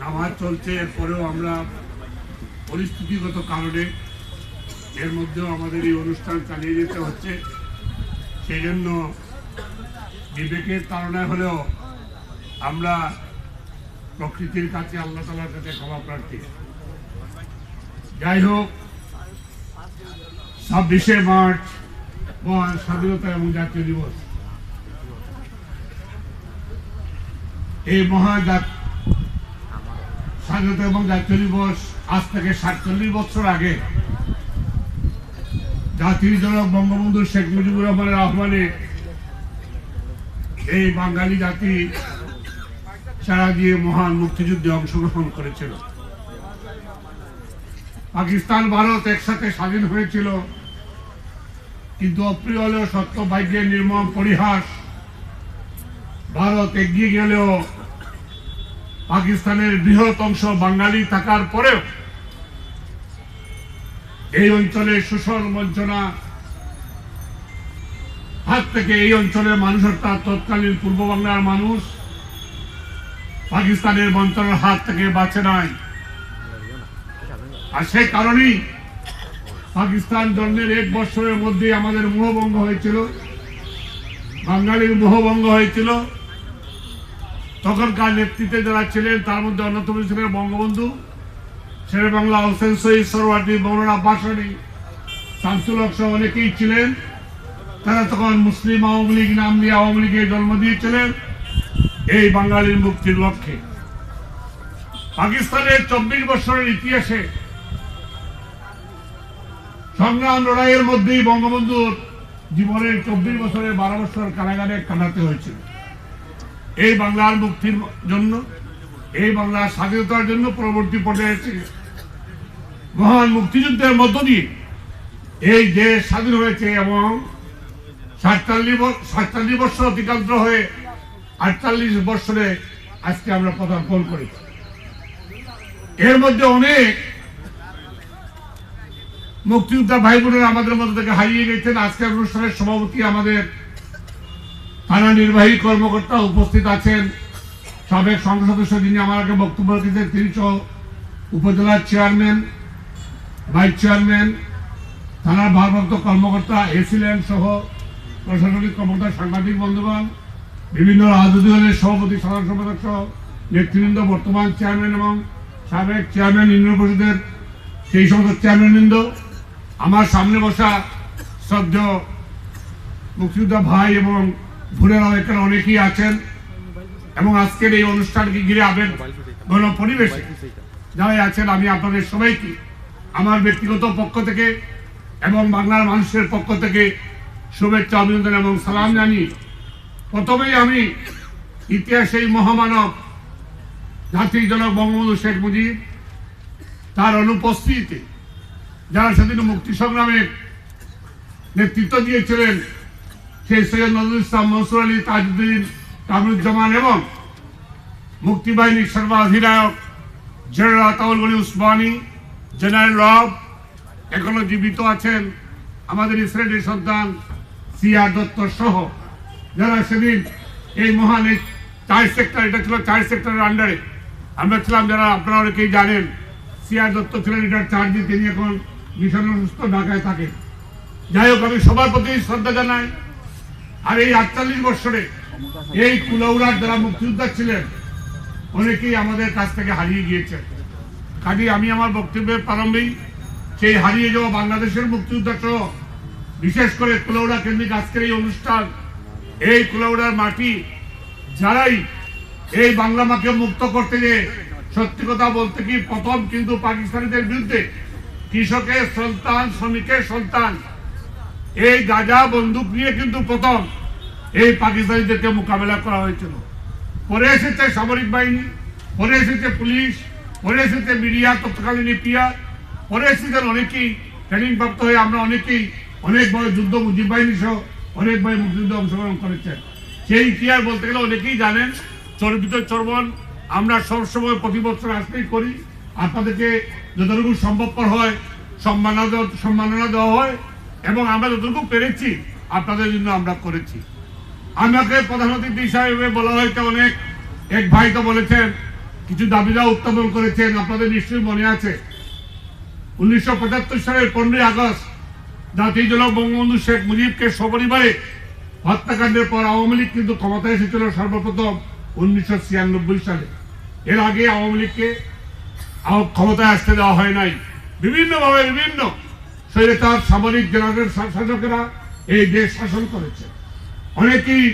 নামাজ চলছে, এরপরেও আমরা পরিস্থিতিগত কারণে এর মধ্যেও আমাদের এই অনুষ্ঠান চালিয়ে যেতে হচ্ছে। সেই জন্য বিবেকের কারণে হলেও আমরা প্রকৃতির কাছে, আল্লাহ তালার কাছে ক্ষমা প্রার্থী। যাই হোক ছাব্বিশে মার্চ, মহান স্বাধীনতা এবং জাতীয় দিবস। এই মহা স্বাধীনতা এবং জাতীয় দিবস আজ থেকে সাতচল্লিশ বছর আগে। জাতির জনক বঙ্গবন্ধু শেখ মুজিবুর রহমানের আহ্বানে এই বাঙালি জাতি সারা দিয়ে মহান মুক্তিযুদ্ধে অংশগ্রহণ করেছিল। পাকিস্তান, ভারত একসাথে স্বাধীন হয়েছিল। কিন্তু অপ্রিয় হলেও সত্য, ভাগ্যের নির্মম পরিহাস ভারত এগিয়ে গেলেও পাকিস্তানের বৃহৎ অংশ বাঙালি থাকার পরেও এই অঞ্চলে শোষণ বঞ্চনা, হাত থেকে এই অঞ্চলের মানুষ অর্থাৎ তৎকালীন পূর্ব বাংলার মানুষ পাকিস্তানের বঞ্চনার হাত থেকে বাঁচে নাই। আর সেই কারণেই পাকিস্তান জন্মের এক বছরের মধ্যে আমাদের মোহভঙ্গ হয়েছিল। বাঙালির মোহভঙ্গ হয়েছিল। তখনকার নেতৃত্বে যারা ছিলেন, তার মধ্যে অন্যতম ছিলেন বঙ্গবন্ধু, শের বাংলা, হোসেন শহীদ, সরওয়ার্দী, মৌলানা বাসানি শামসুল হক সহ অনেকেই ছিলেন। তারা তখন মুসলিম আওয়ামী লীগ, নাম দিয়ে আওয়ামী লীগের জন্ম দিয়েছিলেন এই বাঙালির মুক্তির লক্ষ্যে। পাকিস্তানের চব্বিশ বছরের ইতিহাসে সংগ্রাম লড়াইয়ের মধ্যেই বঙ্গবন্ধুর জীবনের চব্বিশ বছরের বারো বছর কারাগারে কাটাতে হয়েছিল। এই বাংলার মুক্তির জন্য, এই বাংলার স্বাধীনতার জন্য পরবর্তী পর্যায়ে এসে মহান মুক্তিযুদ্ধের মধ্য দিয়ে এই দেশ স্বাধীন হয়েছে এবং সাতচল্লিশ সাতচল্লিশ বছর অতিক্রান্ত হয়ে আটচল্লিশ বছরে আজকে আমরা পদার্পণ করেছি। এর মধ্যে অনেক মুক্তিযোদ্ধা ভাই বোনেরা আমাদের মধ্যে থেকে হারিয়ে গেছেন। আজকের অনুষ্ঠানের সভাপতি আমাদের থানা নির্বাহী কর্মকর্তা উপস্থিত আছেন। সাবেক সংসদ সদস্য যিনি আমার আগে বক্তব্য রেখেছেন, তিনি সহ উপজেলার চেয়ারম্যান, ভাইস চেয়ারম্যান, থানার ভারপ্রাপ্ত কর্মকর্তা, এসিলেন সহ প্রশাসনিক কর্মকর্তা, সাংবাদিক বন্ধুগণ, বিভিন্ন রাজনৈতিক দলের সভাপতি, সাধারণ সম্পাদক সহ নেতৃবৃন্দ, বর্তমান চেয়ারম্যান এবং সাবেক চেয়ারম্যান ইউনিয়ন পরিষদের সেই সমস্ত চেয়ারম্যানবৃন্দ, আমার সামনে বসা শ্রদ্ধেয় মুক্তিযোদ্ধা ভাই এবং ভুলেরাও এখানে অনেকেই আছেন। এবং আজকের এই অনুষ্ঠানকে ঘিরে আবেগ ঘন পরিবেশে যারাই আছেন, আমি আপনাদের সবাইকে, আমার ব্যক্তিগত পক্ষ থেকে এবং বাংলার মানুষের পক্ষ থেকে শুভেচ্ছা, অভিনন্দন এবং সালাম জানি প্রথমেই আমি ইতিহাসে এই মহামানব জাতির জনক বঙ্গবন্ধু শেখ মুজিব, তার অনুপস্থিতিতে যারা সেদিন মুক্তি সংগ্রামের নেতৃত্ব দিয়েছিলেন সেই সৈয়দ নজরুল ইসলাম মনসুর আলী তাজউদ্দিন কামরুজ্জামান এবং মুক্তিবাহিনীর সর্বাধিনায়ক জেনারেল আতাউল গনি উসমানী, জেনারেল রব, এখনও জীবিত আছেন আমাদের ইসরায়েলের সন্তান সিয়া দত্ত সহ। যারা সেদিন এই মহান এই চার সেক্টর, এটা ছিল চার সেক্টরের আন্ডারে আমরা ছিলাম যারা, আপনারা অনেকেই জানেন সিয়া দত্ত ছিলেন এটার চার্জে তিনি এখন মিশন সুস্থ ঢাকায় থাকেন। যাই হোক, আমি সবার প্রতি শ্রদ্ধা জানাই। আর এই আটচল্লিশ বছরে এই কুলৌরার যারা মুক্তিযোদ্ধা ছিলেন, অনেকেই আমাদের কাছ থেকে হারিয়ে গিয়েছেন। কাজে আমি আমার বক্তব্যের প্রারম্ভেই সেই হারিয়ে যাওয়া বাংলাদেশের মুক্তিযোদ্ধা সহ বিশেষ করে কুলৌড়া কেন্দ্রিক আজকের এই অনুষ্ঠান, এই কুলৌড়ার মাটি, যারাই এই বাংলা মাকে মুক্ত করতে গিয়ে সত্যি কথা বলতে কি প্রথম কিন্তু পাকিস্তানিদের বিরুদ্ধে কৃষকের সন্তান, শ্রমিকের সন্তান এই গাজা বন্দুক নিয়ে কিন্তু প্রথম এই পাকিস্তানিদেরকে মোকাবেলা করা হয়েছিল। পরে এসেছে সামরিক বাহিনী, পরে এসেছে পুলিশ, পরে এসেছে মিডিয়া, তৎকালীন পিয়ার পরে এসেছেন অনেকেই ট্রেনিং প্রাপ্ত হয়ে আমরা অনেকেই অনেক বড় যুদ্ধ মুজিব বাহিনী সহ অনেক বড় মুক্তিযুদ্ধে অংশগ্রহণ করেছেন। সেই ইতিহাস বলতে গেলে অনেকেই জানেন, চর্বিত চর্বণ, আমরা সবসময় প্রতি বছর আসতেই করি। আপনাদেরকে যতটুকু সম্ভবপর হয় সম্মাননা সম্মাননা দেওয়া হয়। এবং আমরা যতটুকু পেরেছি, আপনাদের জন্য আমরা করেছি। আমাকে প্রধান অতিথি হিসাবে বলা হয়েছে অনেক। এক ভাই তো বলেছেন, কিছু দাবিদাও উত্থাপন করেছেন, আপনাদের নিশ্চয়ই মনে আছে। উনিশশো পঁচাত্তর সালের পনেরোই আগস্ট, জাতীয় জনক বঙ্গবন্ধু শেখ মুজিবকে সপরিবারে হত্যাকাণ্ডের পর আওয়ামী লীগ কিন্তু ক্ষমতায় এসেছিল সর্বপ্রথম উনিশশো ছিয়ানব্বই সালে। এর আগে আওয়ামী লীগকে ক্ষমতায় আসতে দেওয়া হয় নাই। বিভিন্নভাবে বিভিন্ন স্বৈরতার সামরিক জেনারেল শাসকেরা এই দেশ শাসন করেছে। অনেকেই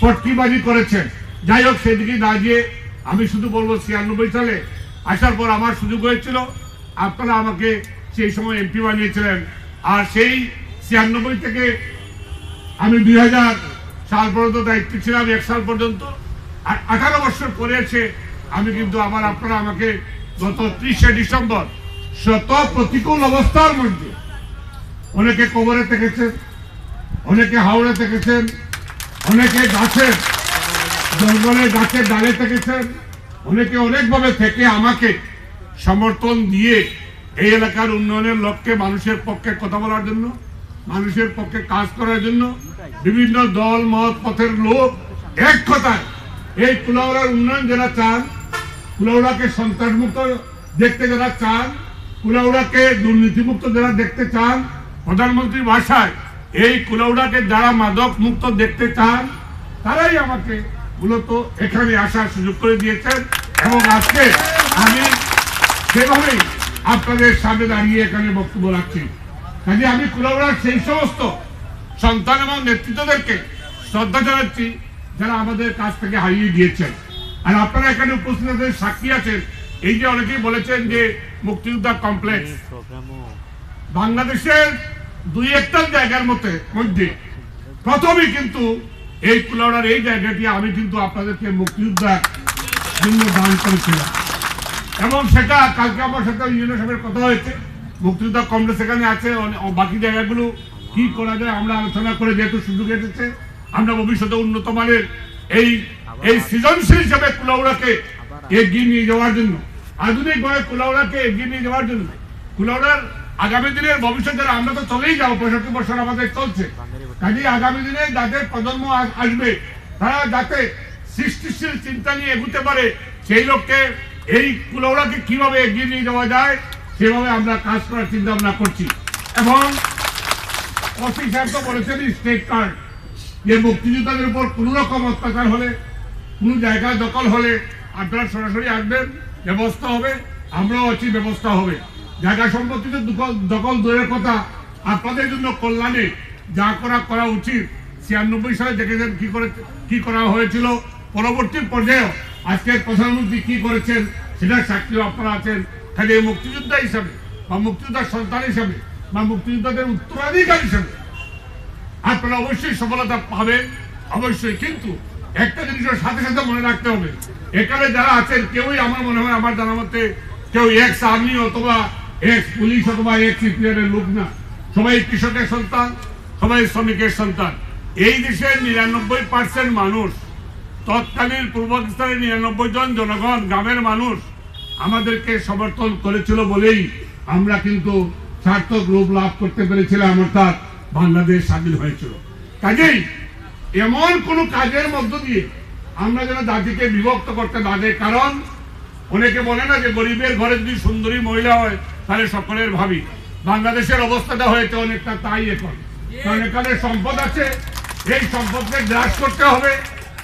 পটকিবাজি করেছেন। যাই হোক, সেদিকে গিয়ে আমি শুধু বলব ছিয়ানব্বই সালে আসার পর আমার সুযোগ হয়েছিল। আপনারা আমাকে সেই সময় এমপি বানিয়েছিলেন। আর সেই ছিয়ানব্বই থেকে আমি দুই হাজার সাল পর্যন্ত দায়িত্ব ছিলাম, এক সাল পর্যন্ত। আর আঠারো বছর পরে আমি কিন্তু আবার আপনারা আমাকে গত ত্রিশে ডিসেম্বর শত প্রতিকূল অবস্থার মধ্যে অনেকে কবরে থেকেছেন অনেকে হাওড়ে থেকেছেন অনেকে গাছের জঙ্গলে গাছের ডালে থেকেছেন অনেকে অনেকভাবে থেকে আমাকে সমর্থন দিয়ে এই এলাকার উন্নয়নের লক্ষ্যে মানুষের পক্ষে কথা বলার জন্য, মানুষের পক্ষে কাজ করার জন্য বিভিন্ন দল, মত, পথের লোক এক কথায় এই কুলাউড়ার উন্নয়ন যারা চান, কুলাউড়াকে সন্ত্রাসমুক্ত দেখতে যারা চান, কুলাউড়াকে দুর্নীতিমুক্ত যারা দেখতে চান প্রধানমন্ত্রী ভাষায় এই কুলাউড়াকে যারা মাদক মুক্ত দেখতে চান তারাই আমাকে মূলত এখানে আসার সুযোগ করে দিয়েছেন এবং আজকে আমি সেভাবেই আপনাদের সামনে দাঁড়িয়ে এখানে বক্তব্য রাখছি। কাজে আমি কুলাউড়ার সেই সমস্ত সন্তান এবং নেতৃত্বদেরকে শ্রদ্ধা জানাচ্ছি যারা আমাদের কাছ থেকে হারিয়ে গিয়েছেন। আর আপনারা এখানে উপস্থিত আছেন, সাক্ষী আছেন। এই যে অনেকেই বলেছেন যে মুক্তিযোদ্ধা কমপ্লেক্স। বাংলাদেশের দুই একটা জায়গার মধ্যে মধ্যে। প্রথমেই কিন্তু এই কুলাউড়ার এই জায়গাটি আমি কিন্তু আপনাদেরকে মুক্তিযোদ্ধার জন্য দান করেছিলাম। এবং সেটা কালকে আমার সাথে ইউনিয়ন সাহেবের কথা হয়েছে। মুক্তিযোদ্ধা কংগ্রেস এখানে আছে বাকি জায়গাগুলো কি করা যায় আমরা আলোচনা করে যেহেতু সুযোগ এসেছে, আমরা ভবিষ্যতে উন্নত মানের এই এই সৃজনশীল হিসাবে কুলাউড়াকে এগিয়ে নিয়ে যাওয়ার জন্য, আধুনিক ভাবে কুলাউড়াকে এগিয়ে নিয়ে যাওয়ার জন্য, কুলাউড়ার আগামী দিনের ভবিষ্যৎ যারা আমরা তো চলেই যাব, পঁয়ষট্টি বছর আমাদের চলছে। কাজে আগামী দিনে যাদের প্রজন্ম আসবে, তারা যাতে সৃষ্টিশীল চিন্তা নিয়ে এগুতে পারে, সেই লক্ষ্যে এই কুলৌড়াকে কীভাবে এগিয়ে নিয়ে যাওয়া যায়, সেভাবে আমরা কাজ করার চিন্তা ভাবনা করছি। এবং অসি সাহেব তো বলেছেন স্টেট কার্ড যে মুক্তিযোদ্ধাদের উপর কোনো রকম অত্যাচার হলে, কোনো জায়গা দখল হলে আপনারা সরাসরি আসবেন, ব্যবস্থা হবে, আমরাও আছি, ব্যবস্থা হবে। জায়গা সম্পত্তিতে দখল দূরের কথা। আপনাদের জন্য কল্যাণে যা করা করা উচিত। ছিয়ানব্বই সালে দেখেছেন কি করে কি করা হয়েছিল। পরবর্তী পর্যায়ে আজকের প্রধানমন্ত্রী কি করেছেন সেটার সাক্ষী আপনারা আছেন। খালি এই মুক্তিযোদ্ধা হিসাবে বা মুক্তিযোদ্ধার সন্তান হিসাবে বা মুক্তিযোদ্ধাদের উত্তরাধিকার হিসাবে আপনারা অবশ্যই সফলতা পাবেন, অবশ্যই। কিন্তু একটা জিনিসের সাথে সাথে মনে রাখতে হবে। এখানে যারা আছেন, কেউই আমার মনে হয় আমার জানার মধ্যে কেউ এক্স আর্মি অথবা এক্স পুলিশ অথবা এক্স সিপিআরের লোক না। সবাই কৃষকের সন্তান, সবাই শ্রমিকের সন্তান। এই দেশের নিরানব্বই পার্সেন্ট মানুষ, তৎকালীন পূর্ব পাকিস্তানের নিরানব্বই জন জনগণ, গ্রামের মানুষ, আমাদেরকে সমর্থন করেছিল বলেই আমরা কিন্তু সার্থক রূপ লাভ করতে পেরেছিলাম, অর্থাৎ বাংলাদেশ স্বাধীন হয়েছিল। কাজেই এমন কোন কাজের মধ্য দিয়ে আমরা যেন জাতিকে বিভক্ত করতে না কারণ অনেকে বলে না যে গরিবের ঘরে যদি সুন্দরী মহিলা হয় তাহলে সকলের ভাবি, বাংলাদেশের অবস্থাটা হয়েছে অনেকটা তাই এখন। কারণ এখানে সম্পদ আছে, এই সম্পদকে গ্রাস করতে হবে,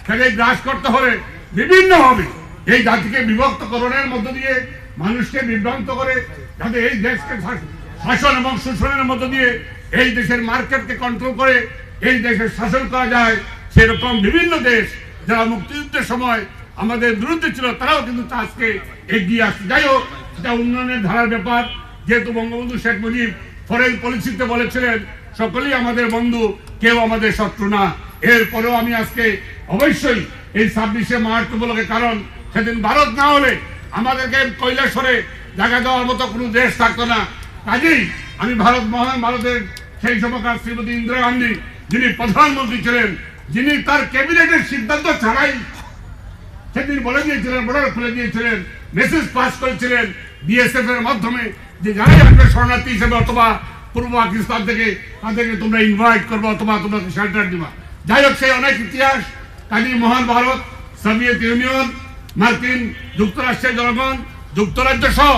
তাহলে গ্রাস করতে হলে বিভিন্ন হবে। এই জাতিকে বিভক্ত করণের মধ্য দিয়ে, মানুষকে বিভ্রান্ত করে, যাতে এই দেশকে শাসন এবং শোষণের মধ্য দিয়ে এই দেশের মার্কেটকে কন্ট্রোল করে, এই দেশের শাসন করা যায়, সেরকম বিভিন্ন দেশ যারা মুক্তিযুদ্ধের সময় আমাদের বিরুদ্ধে ছিল, তারাও কিন্তু আজকে এগিয়ে আসছে। যাই হোক সেটা উন্নয়নের ধারার ব্যাপার। যেহেতু বঙ্গবন্ধু শেখ মুজিব ফরেন পলিসিতে বলেছিলেন, সকলেই আমাদের বন্ধু, কেউ আমাদের শত্রু না। এরপরেও আমি আজকে অবশ্যই এই ছাব্বিশে মার্চ উপলক্ষে, কারণ সেদিন ভারত না হলে আমাদেরকে কৈলাসরে জায়গা দেওয়ার মতো কোনো দেশ থাকতো না। কাজেই আমি ভারত, মহান ভারতের সেই সময়কার শ্রীমতী ইন্দিরা গান্ধী, যিনি প্রধানমন্ত্রী ছিলেন, যিনি তার ক্যাবিনেটের সিদ্ধান্ত ছাড়াই সেদিন বলে দিয়েছিলেন, বর্ডার খুলে দিয়েছিলেন মেসেজ পাস করেছিলেন বিএসএফ এর মাধ্যমে যে যারাই আসবে শরণার্থী হিসেবে অথবা পূর্ব পাকিস্তান থেকে তাদেরকে তোমরা ইনভাইট করব অথবা তোমরা শেল্টার দিবা। যাই হোক সেই অনেক ইতিহাস, কাজী মহান ভারত সোভিয়েত ইউনিয়ন মার্কিন যুক্তরাষ্ট্রের জনগণ, যুক্তরাজ্য সহ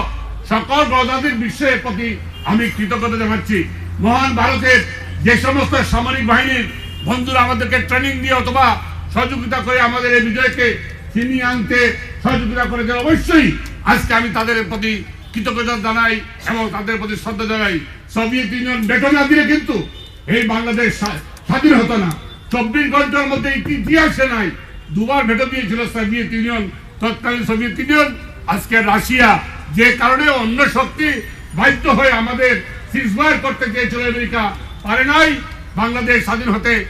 সকল গণতান্ত্রিক বিশ্বের প্রতি আমি কৃতজ্ঞতা জানাচ্ছি। মহান ভারতের যে সমস্ত সামরিক বাহিনীর বন্ধুরা আমাদেরকে ট্রেনিং দিয়ে অথবা সহযোগিতা করে আমাদের এই বিজয়কে ছিনিয়ে আনতে সহযোগিতা করেছেন অবশ্যই আজকে আমি তাদের প্রতি কৃতজ্ঞতা জানাই এবং তাদের প্রতি শ্রদ্ধা জানাই। সোভিয়েত ইউনিয়ন বেটো না দিলে কিন্তু এই বাংলাদেশ স্বাধীন হতো না। চব্বিশ ঘণ্টার মধ্যে ইতি- ইতিহাসে নাই, দুবার ভেটো দিয়েছিল সোভিয়েত ইউনিয়ন, তৎকালীন সোভিয়েত ইউনিয়ন, আজকে রাশিয়া। যে কারণে অন্য শক্তি বাধ্য হয়ে আমাদের সিজফায়ার করতে চেয়েছিল আমেরিকা। পারে নাই, বাংলাদেশ স্বাধীন হতে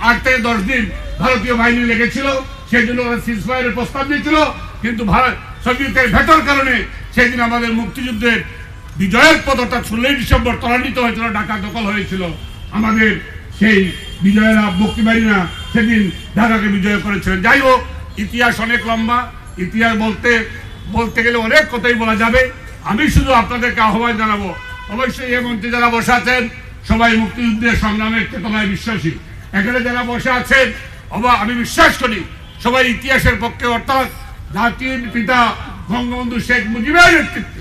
আট থেকে দশ দিন ভারতীয় বাহিনী লেগেছিল। ওরা সিজফায়ারের প্রস্তাব দিয়েছিল, কিন্তু ভারত সোভিয়েতের ভেটোর কারণে সেদিন আমাদের মুক্তিযুদ্ধের বিজয়ের পদটা ষোলোই ডিসেম্বর ত্বরান্বিত হয়েছিল, ঢাকা দখল হয়েছিল। আমাদের সেই বিজয়েরা, মুক্তিবাহিনীরা সেদিন ঢাকাকে বিজয় করেছিলেন। যাই হোক, ইতিহাস অনেক লম্বা। ইতিহাস বলতে বলতে গেলে অনেক কথাই বলা যাবে। আমি শুধু আপনাদেরকে আহ্বান জানাব, অবশ্যই এই মন্ত্রী যারা বসে আছেন, সবাই মুক্তিযুদ্ধের সংগ্রামের চেতনায় বিশ্বাসী। এখানে যারা বসে আছেন, অবা আমি বিশ্বাস করি সবাই ইতিহাসের পক্ষে, অর্থাৎ জাতির পিতা বঙ্গবন্ধু শেখ মুজিবের নেতৃত্বে।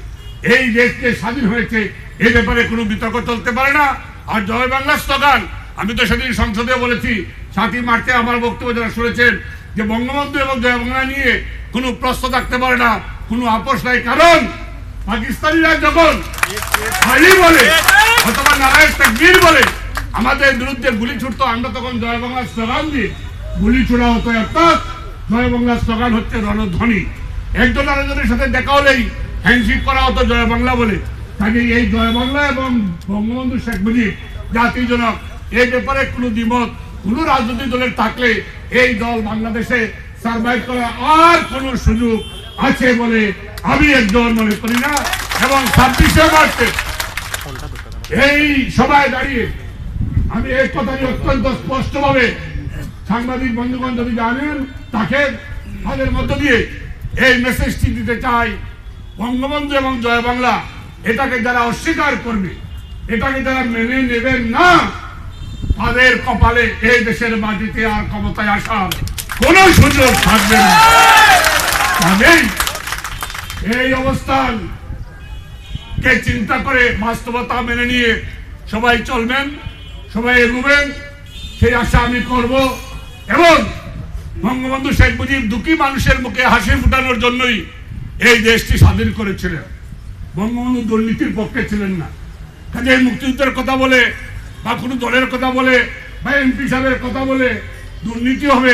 এই দেশকে স্বাধীন হয়েছে এই ব্যাপারে কোনো বিতর্ক চলতে পারে না। আর জয় বাংলা স্লোগান, আমি তো সেদিন সংসদে বলেছি, সাতই মার্চে আমার বক্তব্য যারা শুনেছেন, যে বঙ্গবন্ধু এবং জয় বাংলা নিয়ে কোনো প্রশ্ন থাকতে পারে না, কোনো আপোষ নাই। কারণ পাকিস্তানিরা যখন বলে, অথবা নারায়ণ বলে, আমাদের বিরুদ্ধে গুলি ছুটতো, আমরা তখন জয় বাংলা স্লোগান দিয়ে গুলি ছোড়া হতো অর্থাৎ জয় বাংলা স্লোগান হচ্ছে রণধ্বনি। একজন আরেকজনের সাথে দেখা হলেই হ্যান্ডশিপ করা হতো জয় বাংলা বলে। কাজে এই জয় বাংলা এবং বঙ্গবন্ধু শেখ মুজিব জাতির জনক এই ব্যাপারে কোনো দ্বিমত, কোনো রাজনৈতিক দলের থাকলে এই দল বাংলাদেশে সার্ভাইভ করার আর কোনো সুযোগ আছে বলে আমি একজন মনে করি না। এবং ছাব্বিশে মার্চে এই সবাই দাঁড়িয়ে আমি এই কথাটি অত্যন্ত স্পষ্টভাবে সাংবাদিক বন্ধুগণ যদি জানেন, তাকে তাদের মধ্য দিয়ে এই মেসেজটি দিতে চাই। বঙ্গবন্ধু এবং জয় বাংলা, এটাকে যারা অস্বীকার করবে, এটাকে যারা মেনে নেবেন না, তাদের কপালে এই দেশের মাটিতে আর ক্ষমতায় আসার কোন সুযোগ থাকবে না। এই অবস্থান কে চিন্তা করে বাস্তবতা মেনে নিয়ে সবাই চলবেন, সবাই এগোবেন, সেই আশা আমি করব। এবং বঙ্গবন্ধু শেখ মুজিব দুঃখী মানুষের মুখে হাসি ফুটানোর জন্যই এই দেশটি স্বাধীন করেছিলেন বঙ্গবন্ধু দুর্নীতির পক্ষে ছিলেন না। কাজে মুক্তিযুদ্ধের কথা বলে, বা কোনো দলের কথা বলে, বা এমপি সাহেবের কথা বলে দুর্নীতি হবে,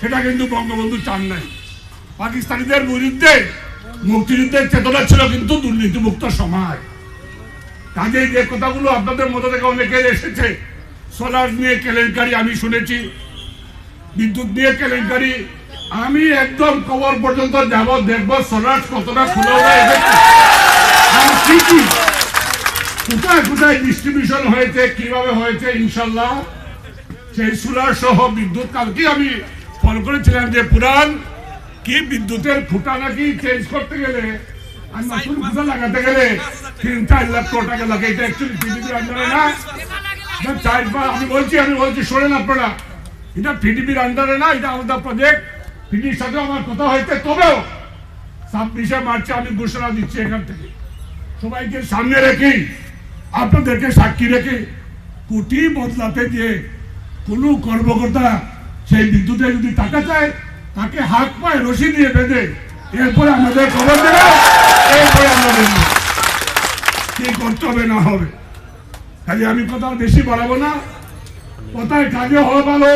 সেটা কিন্তু বঙ্গবন্ধু চান নাই। পাকিস্তানিদের বিরুদ্ধে মুক্তিযুদ্ধের চেতনা ছিল কিন্তু দুর্নীতিমুক্ত সমাজ কাজে যে কথাগুলো আপনাদের মধ্যে থেকে অনেকে এসেছে, সোলার নিয়ে কেলেঙ্কারি আমি শুনেছি। বিদ্যুৎ নিয়ে কেলেঙ্কারি। আমি একদম কবর পর্যন্ত যাব দেখব সোলার কতটা কোথায় কোথায় ডিস্ট্রিবিউশন হয়েছে কীভাবে হয়েছে ইনশাল্লাহ। সেই সোলার সহ বিদ্যুৎ কালকে আমি ফোন করেছিলাম যে পুরান কি বিদ্যুতের ফুটা নাকি চেঞ্জ করতে গেলে? আর নতুন খুঁটা লাগাতে গেলে তিন চার লক্ষ টাকা লাগে। এটা অ্যাকচুয়ালি না, চার আমি বলছি আমি বলছি শোনেন আপনারা। এটা পিডিপির আন্ডারে না, এটা আমাদের প্রজেক্ট পিডির সাথে আমার কথা হয়েছে, তবেও ছাব্বিশে মার্চে আমি ঘোষণা দিচ্ছি এখান থেকে। সবাইকে সামনে রেখে, আপনাদেরকে সাক্ষী রেখে কুটি বদলাতে যে কোনো কর্মকর্তা সেই বিদ্যুতে যদি টাকা চায়, তাকে হাত পায়ে রশি দিয়ে বেঁধে এরপরে আমাদের খবর দেবে, এরপরে আমরা দেখব। কি করতে হবে, না হবে। কাজে আমি কথা বেশি বাড়াবো না। কোথায় কাজে হওয়া ভালো।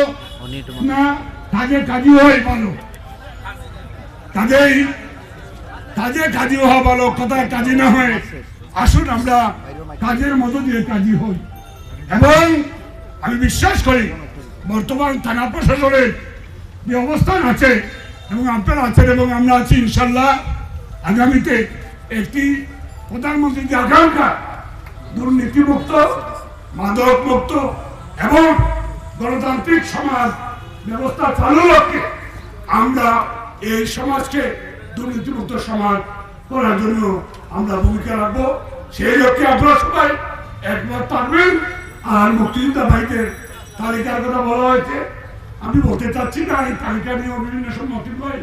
আমি বিশ্বাস করি, বর্তমান থানা প্রশাসনের যে অবস্থান আছে, এবং আপনারা আছেন এবং আমরা আছি, ইনশাল্লাহ আগামীতে একটি প্রধানমন্ত্রী যে আকাঙ্ক্ষা, দুর্নীতিমুক্ত মাদক মুক্ত এবং গণতান্ত্রিক সমাজ ব্যবস্থা চালু লক্ষ্যে আমরা এই সমাজকে দুর্নীতিমুক্ত সমাজ করার জন্য আমরা ভূমিকা রাখব। সেই লক্ষ্যে আপনারা সবাই একমত থাকবেন। আর মুক্তিযোদ্ধা ভাইদের তালিকার কথা বলা হয়েছে। আমি বলতে চাচ্ছি না, এই তালিকা নিয়ে বিভিন্ন সময় মতিন ভাই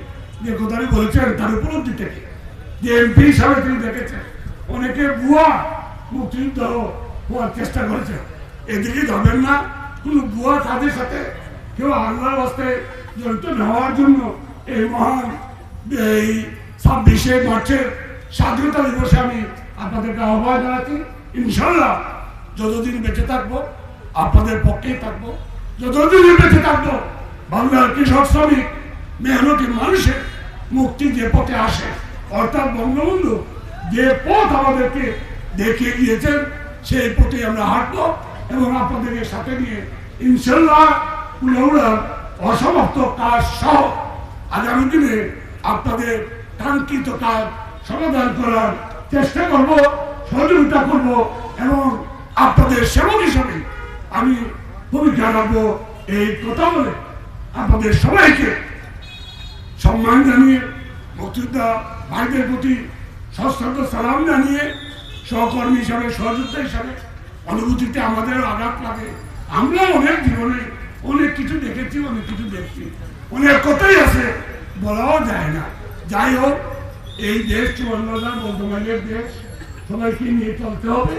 যে কথাটি বলেছেন তার উপলব্ধি থেকে। যে এমপি হিসাবে তিনি দেখেছেন, অনেকে বুয়া মুক্তিযুদ্ধ হওয়ার চেষ্টা করেছে এদিকে যাবেন না কোনো বুয়া কাজের সাথে কেউ আল্লাহর হস্তে জড়িত না হওয়ার জন্য এই মহান এই ছাব্বিশে মার্চের স্বাধীনতা দিবসে আমি আপনাদেরকে আহ্বান জানাচ্ছি। ইনশাল্লাহ যতদিন বেঁচে থাকব, আপনাদের পক্ষেই থাকব, যতদিন বেঁচে থাকব, বাংলার কৃষক শ্রমিক, মেহনতি মানুষের মুক্তি যে পথে আসে, অর্থাৎ বঙ্গবন্ধু যে পথ আমাদেরকে দেখিয়ে গিয়েছেন সেই পথে আমরা হাঁটবো। এবং আপনাদেরকে সাথে নিয়ে ইনশাল্লাহ উড়াউড়ার অসমাপ্ত কাজ সহ আগামী দিনে আপনাদের কাঙ্ক্ষিত কাজ সমাধান করার চেষ্টা করব, সহযোগিতা করব এবং আপনাদের সেবক হিসাবে আমি ভূমিকা রাখব এই কথা বলে আপনাদের সবাইকে সম্মান জানিয়ে মুক্তিযোদ্ধা ভাইদের প্রতি সশ্রদ্ধ সালাম জানিয়ে সহকর্মী হিসাবে সহযোগিতা হিসাবে অনুভূতিতে আমাদের আঘাত লাগে। আমরা অনেক জীবনে অনেক কিছু দেখেছি, অনেক কিছু দেখছি। অনেক কথাই আছে, বলাও যায় না। যাই হোক, এই দেশ চুয়ান্ন হাজার বর্ধমানের দেশ, সবাইকে নিয়ে চলতে হবে।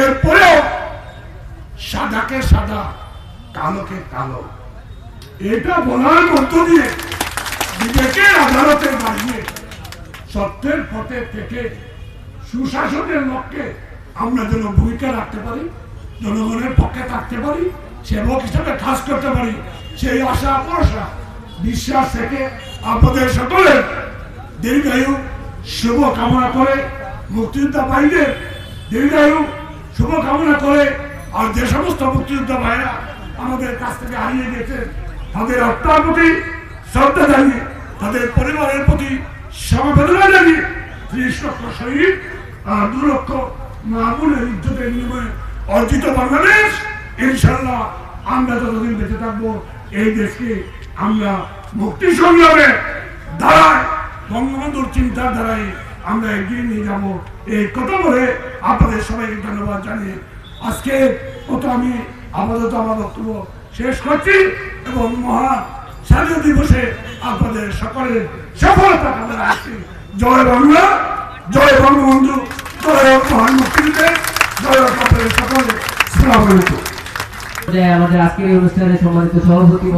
এরপরেও সাদাকে সাদা, কালোকে কালো। এটা বলার মধ্য দিয়ে বিবেকের আদালতে দাঁড়িয়ে সত্যের পথে থেকে সুশাসনের লক্ষ্যে আমরা যেন ভূমিকা রাখতে পারি, জনগণের পক্ষে থাকতে পারি, সেবক হিসাবে কাজ করতে পারি, সেই আশা, ভরসা, বিশ্বাস থেকে আপনাদের সকলের দীর্ঘায়ু শুভ কামনা করে মুক্তিযোদ্ধা ভাইদের দীর্ঘায়ু শুভ কামনা করে আর যে সমস্ত মুক্তিযোদ্ধা ভাইরা আমাদের কাছ থেকে হারিয়ে গেছে, তাদের আত্মার প্রতি শ্রদ্ধা জানিয়ে, তাদের পরিবারের প্রতি সমবেদনা জানিয়ে, ত্রিশ লক্ষ শহীদ আর দু লক্ষ মাহবুলের ইজ্জতের বিনিময়ে অর্জিত বাংলাদেশ ইনশাল্লাহ আমরা যতদিন বেঁচে থাকব, এই দেশকে আমরা মুক্তি সংগ্রামে দ্বারায় বঙ্গবন্ধুর চিন্তার দ্বারাই আমরা এগিয়ে নিয়ে যাব। এই কথা বলে আপনাদের সবাইকে ধন্যবাদ জানিয়ে আজকে মতো আমি আপাতত আমার বক্তব্য শেষ করছি এবং মহা স্বাধীন দিবসে আপনাদের সকলের সফলতা কামনা রাখছি জয় বাংলা, জয় বঙ্গবন্ধু। আমাদের আজকের অনুষ্ঠানে সম্মানিত সভাপতি